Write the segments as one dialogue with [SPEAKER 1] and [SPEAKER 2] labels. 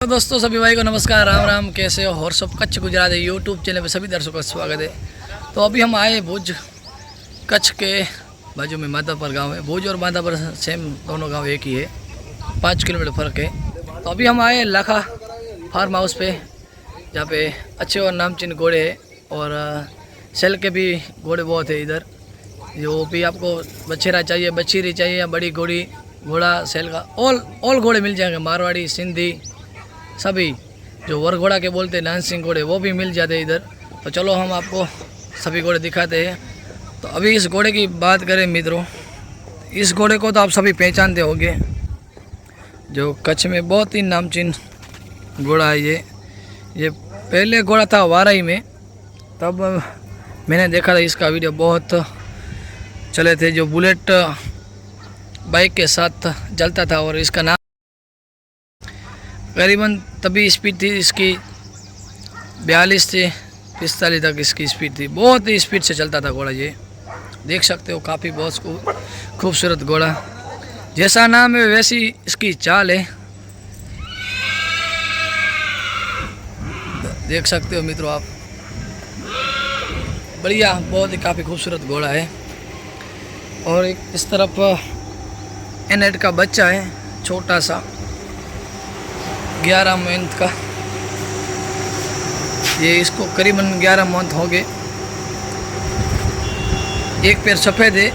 [SPEAKER 1] तो दोस्तों, सभी भाई को नमस्कार, राम राम, कैसे हो? और सब कच्छ गुजरात यूट्यूब चैनल पे सभी दर्शकों का स्वागत है। तो अभी हम आए भुज, कच्छ के बाजू में माधापर गाँव है भुज और माधापर सेम दोनों गाँव एक ही है, पाँच किलोमीटर फ़र्क है। तो अभी हम आए लाखा फार्म हाउस पे, जहाँ पे अच्छे और नामचीन घोड़े है और सेल के भी घोड़े बहुत है इधर। जो भी आपको बछेरा चाहिए, बछीरी चाहिए या बड़ी घोड़ी, घोड़ा, सेल का ऑल ऑल घोड़े मिल जाएँगे। मारवाड़ी, सिंधी सभी जो वर घोड़ा के बोलते हैं डांसिंग घोड़े, वो भी मिल जाते इधर। तो चलो हम आपको सभी घोड़े दिखाते हैं। तो अभी इस घोड़े की बात करें मित्रों, इस घोड़े को तो आप सभी पहचानते होंगे। जो कच्छ में बहुत ही नामचीन घोड़ा है ये। ये पहले घोड़ा था वाराई में, तब मैंने देखा था इसका वीडियो बहुत चले थे। जो बुलेट बाइक के साथ चलता था और इसका नाम करीबन तभी स्पीड थी इसकी बयालीस से पिस्तालीस तक इसकी स्पीड थी। बहुत ही स्पीड से चलता था घोड़ा ये। देख सकते हो, काफ़ी बहुत खूबसूरत घोड़ा। जैसा नाम है वैसी इसकी चाल है। देख सकते हो मित्रों आप। बढ़िया, बहुत ही काफ़ी खूबसूरत घोड़ा है। और एक इस तरफ़ एनेट का बच्चा है, छोटा सा। ग्यारह मंथ का। ये इसको करीबन ग्यारह मंथ हो गए। एक पैर सफ़ेद है।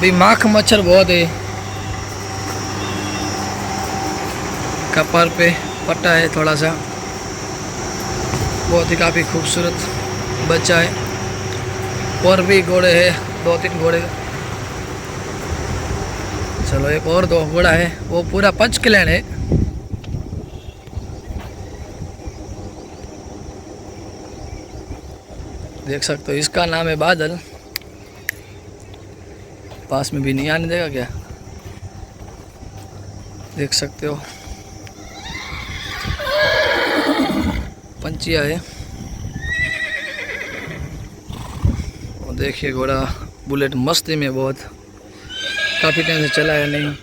[SPEAKER 1] भी माख मच्छर बहुत है। कपार पे पट्टा है थोड़ा सा बहुत ही काफ़ी खूबसूरत बच्चा है। और भी घोड़े हैं दो तीन घोड़े। चलो, एक और दो बड़ा है। वो पूरा पंच किलैन है। देख सकते हो, इसका नाम है बादल। पास में भी नहीं आने देगा क्या? देख सकते हो। पंचिया है। और देखिए घोड़ा, बुलेट मस्ती में बहुत। काफ़ी टाइम से चला है नहीं।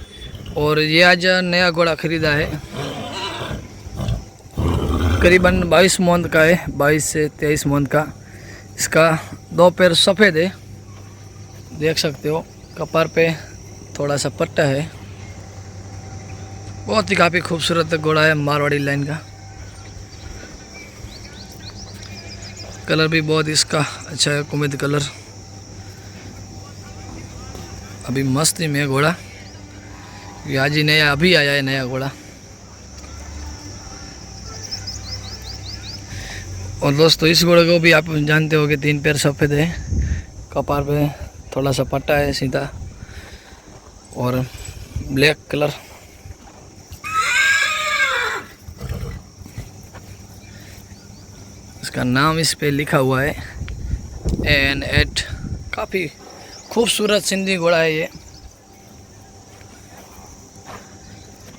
[SPEAKER 1] और ये आज नया घोड़ा खरीदा है। करीबन 22 मंथ का है 22 से 23 मंथ का। इसका दो पैर सफ़ेद है। देख सकते हो, कपार पे थोड़ा सा पट्टा है। बहुत ही काफ़ी खूबसूरत घोड़ा है, मारवाड़ी लाइन का। कलर भी बहुत इसका अच्छा है, कुमिद कलर। अभी मस्ती में है घोड़ा। ये आज ही नया, अभी आया है नया घोड़ा। और दोस्तों, इस घोड़े को भी आप जानते हो कि तीन पैर सफ़ेद है। कपार पे थोड़ा सा पट्टा है सीधा। और ब्लैक कलर। इसका नाम इस पे लिखा हुआ है एन एट काफ़ी खूबसूरत सिंधी घोड़ा है ये।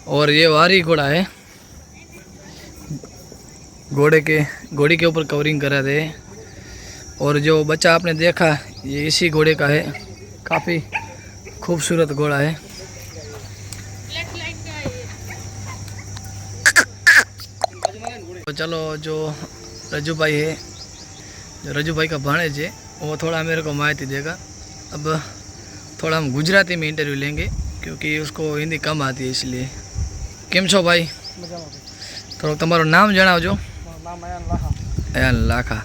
[SPEAKER 1] और ये वारी घोड़ा है। घोड़े के, घोड़ी के ऊपर कवरिंग करा थे और जो बच्चा आपने देखा, ये इसी घोड़े का है। काफ़ी खूबसूरत घोड़ा है। तो चलो, जो रजू भाई है, जो रजू भाई का भाणेज है, वो थोड़ा मेरे को माहिती देगा। अब थोड़ा हम गुजराती में इंटरव्यू लेंगे क्योंकि उसको हिंदी कम आती है इसलिए કેમ છો ભાઈ થોડુંક તમારું નામ જણાવજો
[SPEAKER 2] નામ અયાન લાહા
[SPEAKER 1] અયાન લાખા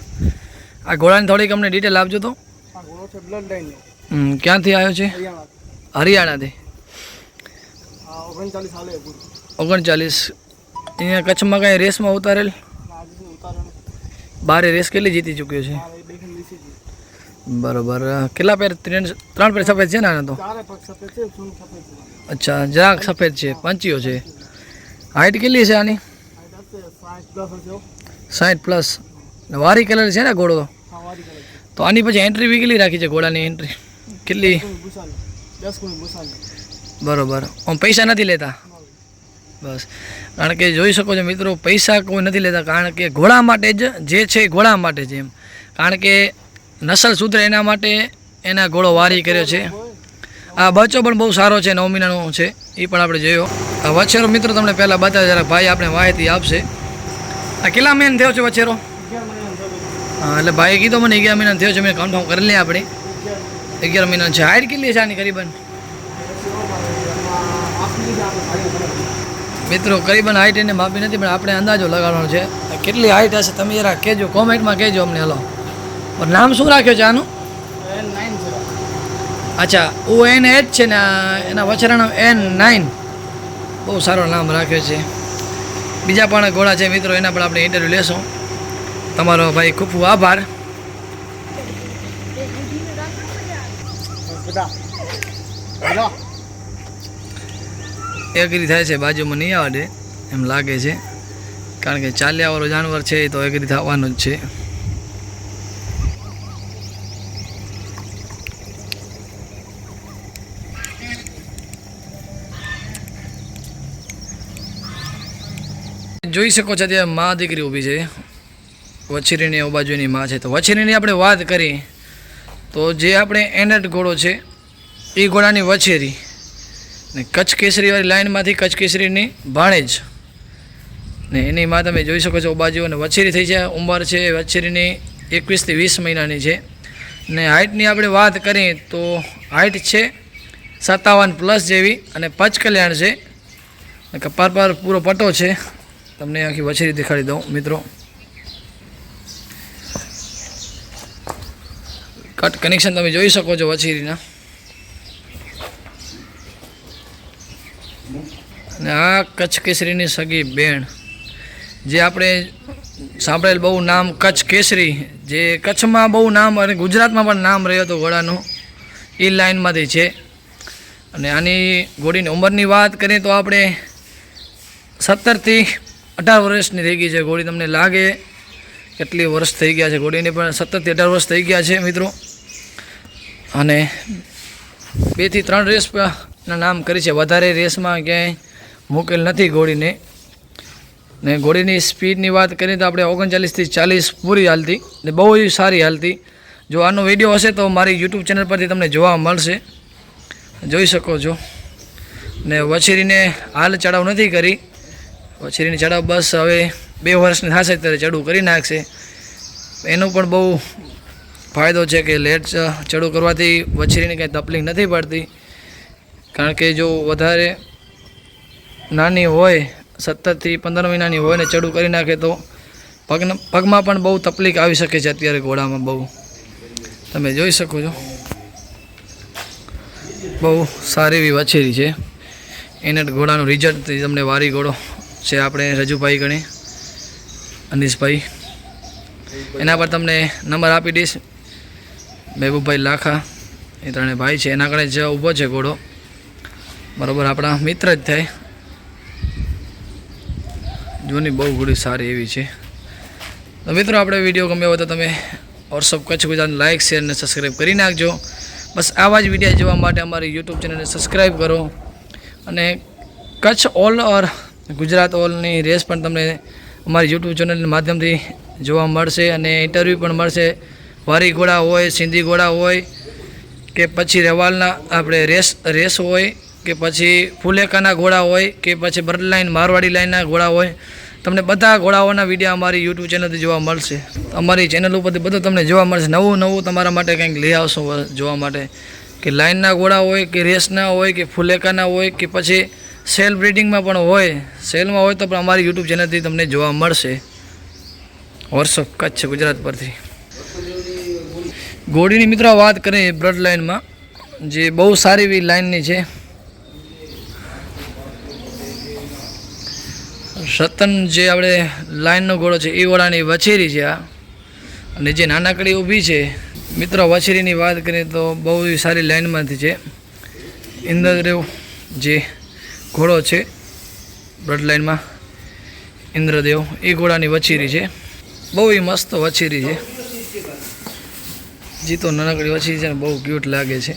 [SPEAKER 1] આ ઘોડાની થોડીક અમને ડિટેલ આપજો તો
[SPEAKER 2] આ ઘોડો છે બ્લડ લાઈન
[SPEAKER 1] હમ, ક્યાંથી આવ્યો છે
[SPEAKER 2] હરિયાણા
[SPEAKER 1] હરિયાણાથી
[SPEAKER 2] આ ઓગણચાલીસ હાલે પૂરું
[SPEAKER 1] ઓગણચાલીસ અહીંયા કચ્છમાં કાંઈ રેસમાં ઉતારેલ
[SPEAKER 2] આજે ઉતારણ
[SPEAKER 1] બારે રેસ કેટલી જીતી ચૂક્યો છે
[SPEAKER 2] આ દેખીને લીસી ગઈ
[SPEAKER 1] બરોબર. કેટલા પેર? ત્રણ ત્રણ પેર સફેદ છે ને આને તો? અચ્છા જરાક સફેદ છે પંચીઓ છે. હાઇટ કેટલી છે આની?
[SPEAKER 2] સાઠ
[SPEAKER 1] પ્લસ. વારી કલર છે ને ઘોડો તો આની પછી એન્ટ્રી બી કેટલી રાખી છે ઘોડાની એન્ટ્રી કેટલી? બરોબર. આમ પૈસા નથી લેતા? બસ. કારણ કે જોઈ શકો છો મિત્રો પૈસા કોઈ નથી લેતા. કારણ કે ઘોડા માટે જ જે છે ઘોડા માટે છે એમ. કારણ કે નસલ સુધરે એના માટે એના ઘોડો વારી કર્યો છે. આ બચ્ચો પણ બહુ સારો છે નવ મહિનાનો છે, એ પણ આપણે જોયો. આ વછેરો મિત્રો તમને પહેલાં બતાવે જરા ભાઈ આપણે માહિતી આપશે. આ કેટલા મહિના થયો છે વછેરો? હા, એટલે ભાઈએ કીધો મને અગિયાર મહિના થયો છે, મેં કન્ફર્મ કરી લઈએ આપણે.
[SPEAKER 2] અગિયાર
[SPEAKER 1] મહિના છે. હાઈટ કેટલી છે આની કરીબન? મિત્રો, કરીબન હાઈટ એને માપી નથી, પણ આપણે અંદાજો લગાડવાનો છે. કેટલી હાઈટ હશે, તમે જરા કહેજો કોમેન્ટમાં કહેજો અમને, હલો. પણ નામ શું રાખ્યો છે આનું? અચ્છા ઓ એન એચ છે ને એના વચરાણ એન નાઇન બહુ સારો નામ રાખ્યો છે. બીજા પણ ઘોડા છે મિત્રો એના પણ આપણે ઇન્ટરવ્યૂ લેશું. તમારો ભાઈ ખૂબ ખૂબ આભાર. એગ્રી થાય છે બાજુમાં નહીં આવડે એમ લાગે છે. કારણ કે ચાલ્યાવાળો જાનવર છે એ તો એગ્રી થવાનું જ છે. જોઈ શકો છો ત્યાં મા દીકરી ઊભી છે. વછેરીની એ બાજુની મા છે. તો વછેરીની આપણે વાત કરીએ તો જે આપણે એનટ ઘોડો છે, એ ઘોડાની વછેરી. ને કચ્છ કેસરીવાળી લાઇનમાંથી કચ્છ કેસરીની ભાણેજ. ને એની માં તમે જોઈ શકો છો બાજુ અને વછેરી થઈ છે. ઉંમર છે વછેરીની એકવીસથી વીસ મહિનાની છે. ને હાઇટની આપણે વાત કરીએ તો હાઇટ છે સત્તાવન પ્લસ જેવી અને પચ કલ્યાણ છે કપાર પર પૂરો પટ્ટો છે. તમને આખી વછેરી દેખાડી દઉં, મિત્રો. કટ કનેક્શન તમે જોઈ શકો છો વછેરીના. અને આ કચ્છ કેસરીની સગી બેન, જે આપણે સાંભળેલ બહુ નામ કચ્છ કેસરી, જે કચ્છમાં બહુ નામ અને ગુજરાતમાં પણ નામ રહ્યો હતો ઘોડાનું, એ લાઇનમાંથી છે. અને આની ઘોડીની ઉંમરની વાત કરીએ તો આપણે સત્તરથી અઢાર વર્ષની થઈ ગઈ છે ઘોડી તમને લાગે કેટલી વર્ષ થઈ ગયા છે ઘોડીને પણ સત્તરથી અઢાર વર્ષ થઈ ગયા છે મિત્રો. અને બેથી ત્રણ રેસ નામ કરી છે. વધારે રેસમાં ક્યાંય મૂકેલ નથી ઘોડીને ને ઘોડીની સ્પીડની વાત કરીએ તો આપણે ઓગણચાલીસથી ચાલીસ પૂરી હાલતી ને બહુ જ સારી હાલતી. જો આનો વીડિયો હશે તો મારી યુટ્યુબ ચેનલ પરથી તમને જોવા મળશે. જોઈ શકો છો. ને વછેરીને હાલ ચડાવ નથી કરી. વછેરીની ચડાવ બસ હવે બે વર્ષની થશે ત્યારે ચડું કરી નાખશે. એનો પણ બહુ ફાયદો છે કે લેટ ચડું કરવાથી વછેરીને કંઈ તકલીફ નથી પડતી. કારણ કે જો વધારે નાની હોય, સત્તરથી પંદર મહિનાની હોય ને ચડું કરી નાખે તો પગને, પગમાં પણ બહુ તકલીફ આવી શકે છે અત્યારે ઘોડામાં બહુ. તમે જોઈ શકો છો. બહુ સારી એવી વછેરી છે. એને ઘોડાનું રિઝલ્ટ તમને વારી ઘોડો છે આપણે રજુભાઈ ગણે, અનીશભાઈ. એના પર તમને નંબર આપી દઈશ. મહેબૂબભાઈ લાખા, એ ત્રણે ભાઈ છે. એના કણે જ ઊભો છે ઘોડો. બરાબર, આપણા મિત્ર જ થાય. જૂની બહુ ઘોડી સારી એવી છે. તો મિત્રો, આપણે વીડિયો ગમ્યો હોય તો તમે WhatsApp Kutch Gujarat like share અને સબસ્ક્રાઈબ કરી નાખજો. બસ આવા જ વીડિયો જોવા માટે અમારી યુટ્યુબ ચેનલને સબસ્ક્રાઈબ કરો. અને કચ્છ ઓલ ઓર ગુજરાત ઓલની રેસ પણ તમને અમારી યુટ્યુબ ચેનલના માધ્યમથી જોવા મળશે અને ઇન્ટરવ્યૂ પણ મળશે. વારી ઘોડા હોય, સિંધી ઘોડા હોય કે પછી રેવાલના આપણે રેસ રેસ હોય કે પછી ફુલેકાના ઘોડા હોય કે પછી બર્ડ લાઇન મારવાડી લાઇનના ઘોડા હોય, તમને બધા ઘોડાઓના વીડિયો અમારી યુટ્યુબ ચેનલથી જોવા મળશે. અમારી ચેનલ ઉપરથી બધું તમને જોવા મળશે. નવું નવું તમારા માટે કંઈક લઈ આવશો જોવા માટે. કે લાઇનના ઘોડા હોય, કે રેસના હોય, કે ફુલેકાના હોય, કે પછી સેલ બ્રિડિંગમાં પણ હોય, સેલમાં હોય તો પણ અમારી યુટ્યુબ ચેનલથી તમને જોવા મળશે. વોટ્સઅપ કચ્છ, ગુજરાત પરથી. ઘોડીની મિત્રો વાત કરીએ બ્લડ લાઇનમાં જે બહુ સારી એવી લાઇનની છે. રતન જે આપણે લાઇનનો ઘોડો છે, એ ઘોડાની વછેરી છે આ. અને જે નાનકડી ઊભી છે, મિત્રો વછેરીની વાત કરીએ તો બહુ સારી લાઇનમાંથી છે. ઇન્દ્રદેવ જે ઘોડો છે. બ્લડ લાઇનમાં ઇન્દ્રદેવ, એ ઘોડાની વછેરી છે. બહુ મસ્ત વછેરી છે. જીતો નાનકડી વછેરી છે ને બહુ ક્યુટ લાગે છે.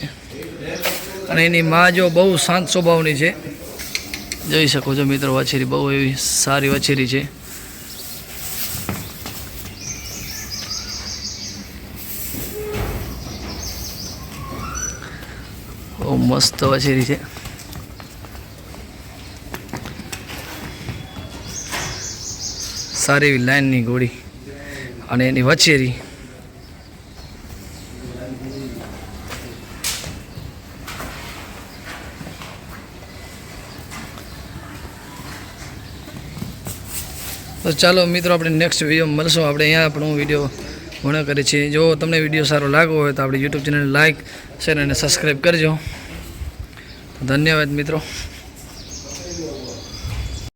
[SPEAKER 1] અને એની માં જો બહુ શાંત સ્વભાવની છે. જોઈ શકો છો મિત્રો, વછેરી બહુ એવી સારી વછેરી છે. બહુ મસ્ત વછેરી છે. સારી એવી લાઈનની ગોળી અને એની વછેરી. તો ચાલો મિત્રો, આપણે નેક્સ્ટ વીડિયો મળશું. આપણે અહીંયા આપણો વીડિયો પૂર્ણ કરીએ છીએ જો તમને વીડિયો સારો લાગ્યો હોય તો આપણી યુટ્યુબ ચેનલ લાઈક શેર અને સબસ્ક્રાઈબ કરજો. ધન્યવાદ મિત્રો.